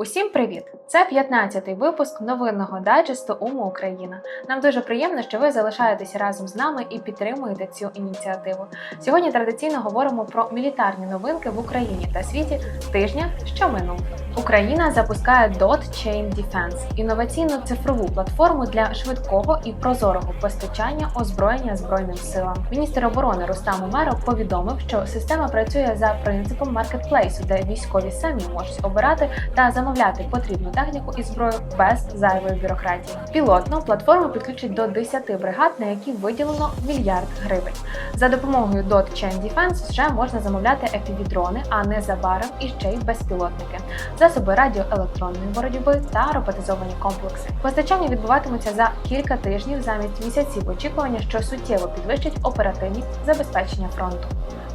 Усім привіт! Це 15-й випуск новинного дайджесту Уму Україна. Нам дуже приємно, що ви залишаєтеся разом з нами і підтримуєте цю ініціативу. Сьогодні традиційно говоримо про мілітарні новинки в Україні та світі тижня, що минув. Україна запускає Dot Chain Defense – інноваційну цифрову платформу для швидкого і прозорого постачання озброєння збройним силам. Міністр оборони Рустам Умеров повідомив, що система працює за принципом маркетплейсу, де військові самі можуть обирати та замовляти потрібну техніку і зброю без зайвої бюрократії. Пілотно платформу підключать до 10 бригад, на які виділено мільярд гривень. За допомогою Dot Chain Defense вже можна замовляти FPV-дрони, а незабаром і ще й безпілотники, засоби радіоелектронної боротьби та роботизовані комплекси. Постачання відбуватимуться за кілька тижнів замість місяців очікування, що суттєво підвищить оперативність забезпечення фронту.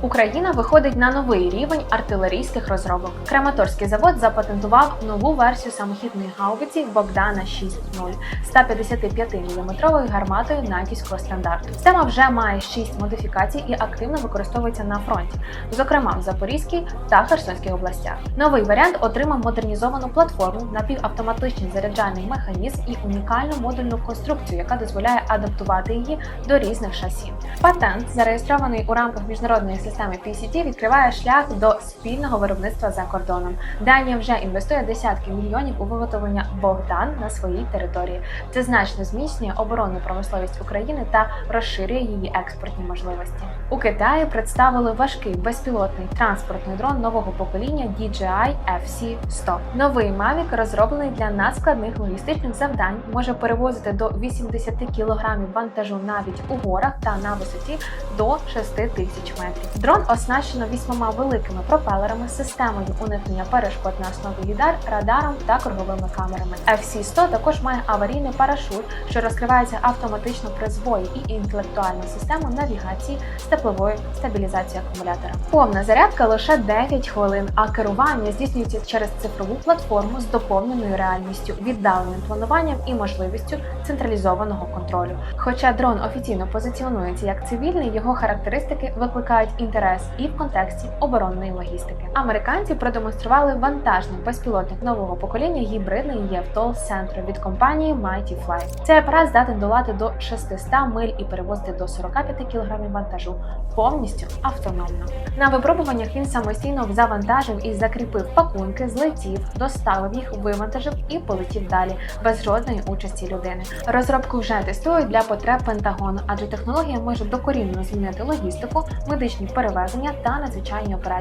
Україна виходить на новий рівень артилерійських розробок. Краматорський завод запатентував нову версію самохідної гаубиці Богдана 6.0 155-мм гарматою натівського стандарту. Система вже має 6 модифікацій і активно використовується на фронті, зокрема в Запорізькій та Херсонській областях. Новий варіант отримав модернізовану платформу, напівавтоматичний заряджальний механізм і унікальну модульну конструкцію, яка дозволяє адаптувати її до різних шасі. Патент, зареєстрований у рамках міжнародної системи PCT, відкриває шлях до спільного виробництва за кордоном. Данія вже інвестує десятки мільйонів у виготовлення Богдан на своїй території. Це значно зміцнює оборонну промисловість України та розширює її експортні можливості. У Китаї представили важкий безпілотний транспортний дрон нового покоління DJI FC-100. Новий Mavic, розроблений для надскладних логістичних завдань, може перевозити до 80 кг вантажу навіть у горах та на висоті до 6 тисяч метрів. Дрон оснащено вісьмома великими пропелерами, системою уникнення перешкод на основі лідар, радаром та круговими камерами. FC-100 також має аварійний парашут, що розкривається автоматично при збої і інтелектуальну систему навігації з тепловою стабілізацією акумулятора. Повна зарядка лише 9 хвилин, а керування здійснюється через цифрову платформу з доповненою реальністю, віддаленим плануванням і можливістю централізованого контролю. Хоча дрон офіційно позиціонується як цивільний, його характеристики викликають інтерес і в контексті оборонної логістики. Американці продемонстрували вантажний безпілотник нового покоління гібридний ЄВТОЛ Centro від компанії Mighty Fly. Цей апарат здатен долати до 600 миль і перевозити до 45 кг вантажу повністю автономно. На випробуваннях він самостійно завантажив і закріпив пакунки, злетів, доставив їх, вивантажив і полетів далі без жодної участі людини. Розробку вже тестують для потреб Пентагону, адже технологія може докорінно змінити логістику, медичні перевезення та надзвичайні операції.